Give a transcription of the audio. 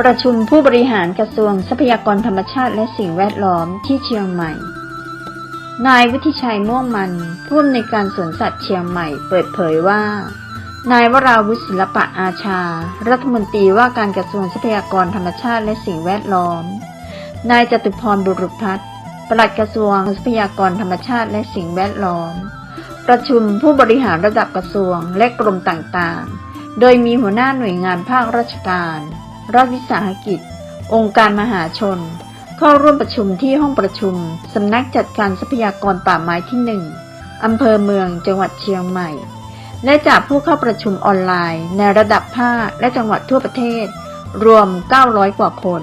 ประชุมผู้บริหารกระทรวงทรัพยากรธรรมชาติและสิ่งแวดล้อมที่เชียงใหม่ นายวุฒิชัยม่วงมันผู้อำนวยการสวนสัตว์เชียงใหม่เปิดเผยว่า นายวราวุฒิศิลปะอาชา รัฐมนตรีว่าการกระทรวงทรัพยากรธรรมชาติและสิ่งแวดล้อม นายจตุพรบุรุษพัฒน์ปลัดกระทรวงทรัพยากรธรรมชาติและสิ่งแวดล้อม ประชุมผู้บริหารระดับกระทรวงและกรมต่างๆ โดยมีหัวหน้าหน่วยงานภาคราชการ รัฐวิสาหกิจ องค์การมหาชน เข้าร่วมประชุมที่ห้องประชุม สำนักจัดการทรัพยากรป่าไม้ที่หนึ่งอำเภอเมืองจังหวัดเชียงใหม่ และจากผู้เข้าประชุมออนไลน์ ในระดับภาคและจังหวัดทั่วประเทศ รวม 900 กว่าคน